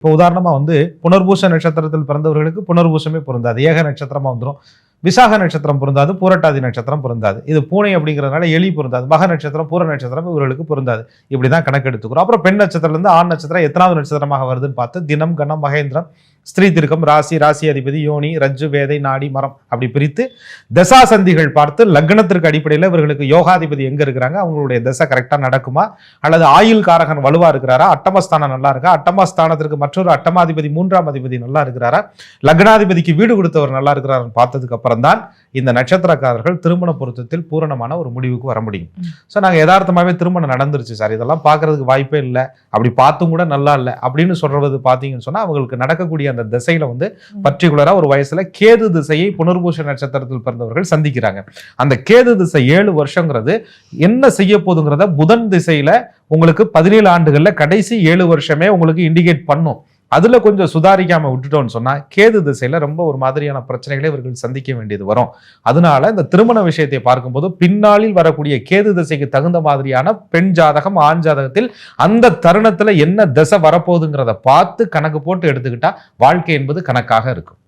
இப்போ உதாரணமாக வந்து புனர்பூச நட்சத்திரத்தில் பிறந்தவர்களுக்கு புனர்பூசமே பொருந்தாது. ஏக நட்சத்திரமாக வந்துடும் விசாக நட்சத்திரம் பொருந்தாது பூரட்டாதி நட்சத்திரம் பொருந்தாது. இது பூனை அப்படிங்கிறதுனால எலி பொருந்தாது. மக நட்சத்திரம் பூர நட்சத்திரம் இவர்களுக்கு பொருந்தாது. இப்படிதான் கணக்கு எடுத்துக்கிறோம் அப்புறம் பெண் நட்சத்திரத்துல இருந்து ஆண் நட்சத்திரம் எத்தனாவது நட்சத்திரமாக வருதுன்னு பார்த்து தினம் கணம் மகேந்திரம் ஸ்திரீ திருக்கம் ராசி ராசி அதிபதி யோனி ரஜ்ஜு வேதை நாடி மரம் அப்படி பிரித்து தசாசந்திகள் பார்த்து லக்னத்திற்கு அடிப்படையில் இவர்களுக்கு யோகாதிபதி எங்க இருக்கிறாங்க? அவங்களுடைய தசை கரெக்டா நடக்குமா? அல்லது ஆயுள் காரகன் வலுவா இருக்கிறாரா? அட்டமஸ்தானம் நல்லா இருக்கா? அட்டமஸ்தானத்திற்கு மற்றொரு அட்டமாதிபதி மூன்றாம் அதிபதி நல்லா இருக்கிறாரா? லக்னாதிபதிக்கு வீடு கொடுத்தவர் நல்லா இருக்கிறாருன்னு பார்த்ததுக்கு அப்புறம் தான் இந்த நட்சத்திரக்காரர்கள் திருமண பொருத்தத்தில் பூரணமான ஒரு முடிவுக்கு வர முடியும். ஸோ நாங்கள் யதார்த்தமாகவே திருமணம் நடந்துருச்சு சார். இதெல்லாம் பார்க்கறதுக்கு வாய்ப்பே இல்லை. அப்படி பார்த்தும் கூட நல்லா இல்லை. அப்படின்னு சொல்றது பார்த்தீங்கன்னு சொன்னால் அவங்களுக்கு நடக்கக்கூடிய அந்த திசையில வந்து பர்டிகுலரா ஒரு வயசுல கேது திசையை புனர்பூஷ நட்சத்திரத்தில் பிறந்தவர்கள் சந்திக்கிறாங்க. அந்த கேது திசை ஏழு வருஷங்கிறது என்ன செய்ய போதுங்கிறத புதன் திசையில உங்களுக்கு பதினேழு ஆண்டுகள்ல கடைசி ஏழு வருஷமே உங்களுக்கு இண்டிகேட் பண்ணும். அதில் கொஞ்சம் சுதாரிக்காமல் விட்டுட்டோம்னு சொன்னால் கேது திசையில் ரொம்ப ஒரு மாதிரியான பிரச்சனைகளை இவர்கள் சந்திக்க வேண்டியது வரும். அதனால இந்த திருமண விஷயத்தை பார்க்கும்போது பின்னாளில் வரக்கூடிய கேது திசைக்கு தகுந்த மாதிரியான பெண் ஜாதகம் ஆண் ஜாதகத்தில் அந்த தருணத்தில் என்ன திசை வரப்போகுதுங்கிறத பார்த்து கணக்கு போட்டு எடுத்துக்கிட்டால் வாழ்க்கை என்பது கணக்காக இருக்கும்.